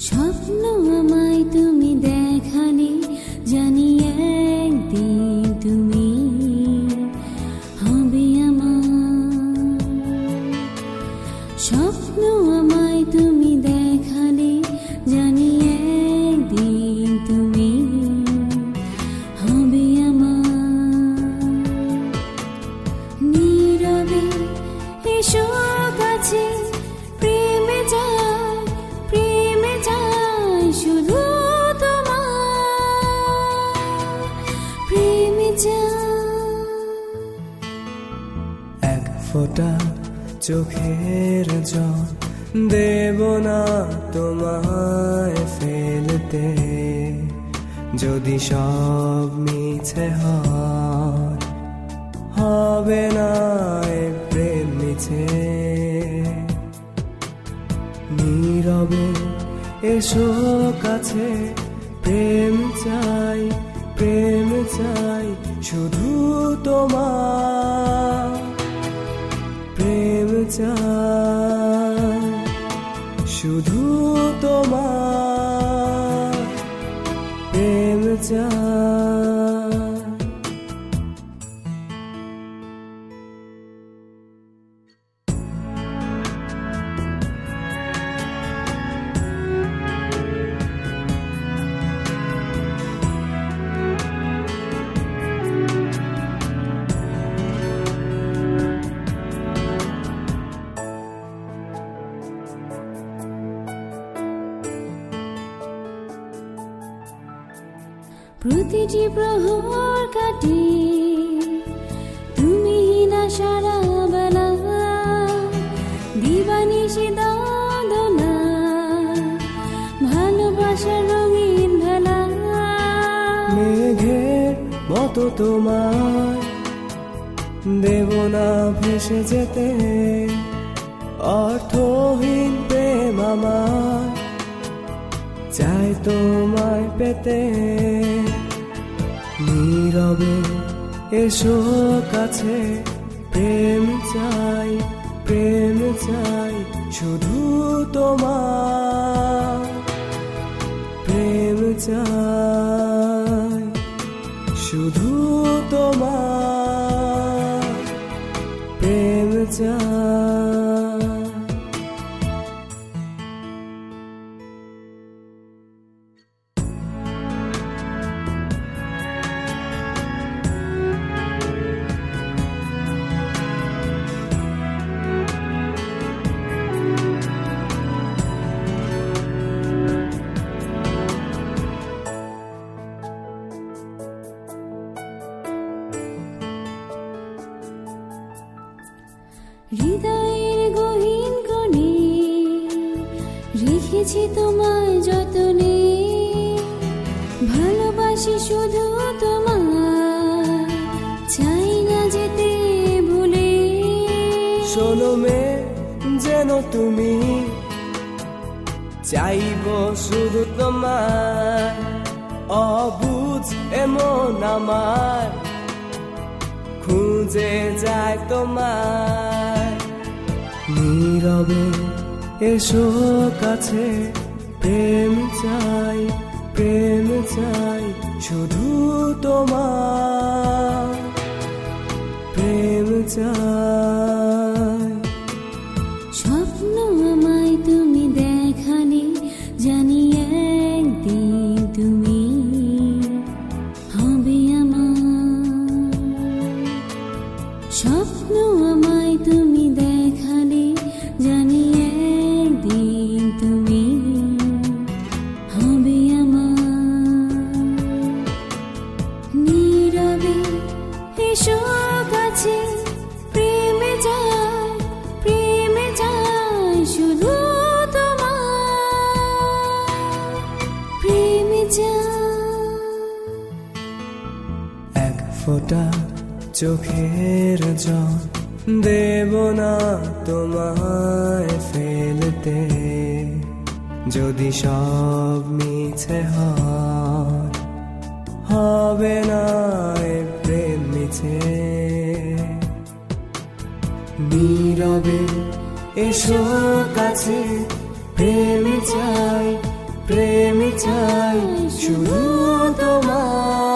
স্বপ্ন আমায় তুমি দেখালে জানি একদিন তুমি হবে আমার। স্বপ্ন এক ফোঁটা চোখের জল দেব না তোমায় ফেলতে। যদি সব মিছে হয়, হবে না প্রেম মিছে। এসো কাছে প্রেম চাই প্রেম চাই শুধু তোমার। প্রেম চাই শুধু তোমার। প্রেম চাই। প্রতিটি প্রহর কাটে। তুমি না সারা বেলা দিবানিশি দাদনা ভালোবাসার রঙিন ভেলা মেঘের মতো তোমার দেব না ভেসে যেতে, অর্থহীন প্রেম আমার। চাই তোমায় পেতে। নীরবে এসো কাছে, প্রেম চাই প্রেম চাই, শুধু তোমার। প্রেম চাই, শুধু তোমার। প্রেম চাই। রেখেছি তোমায় যতনে। ভালোবাসি শুধু তোমার। চাই না যেতে ভুলে। শোনো মে যেন তুমি চাইব শুধু তোমার। অবুঝ এমন আমার, খুঁজে যায় তোমার। নীরবে এসো কাছে প্রেম চাই প্রেম চাই শুধু তোমার। প্রেম চাই। প্রেমে এক ফোঁটা চোখের জল দেব না তোমায় ফেলতে। যদি সব মিছে হয়, হবে না আছে। নীরবে এসো কাছে প্রেম চাই প্রেম চাই শুধু তোমার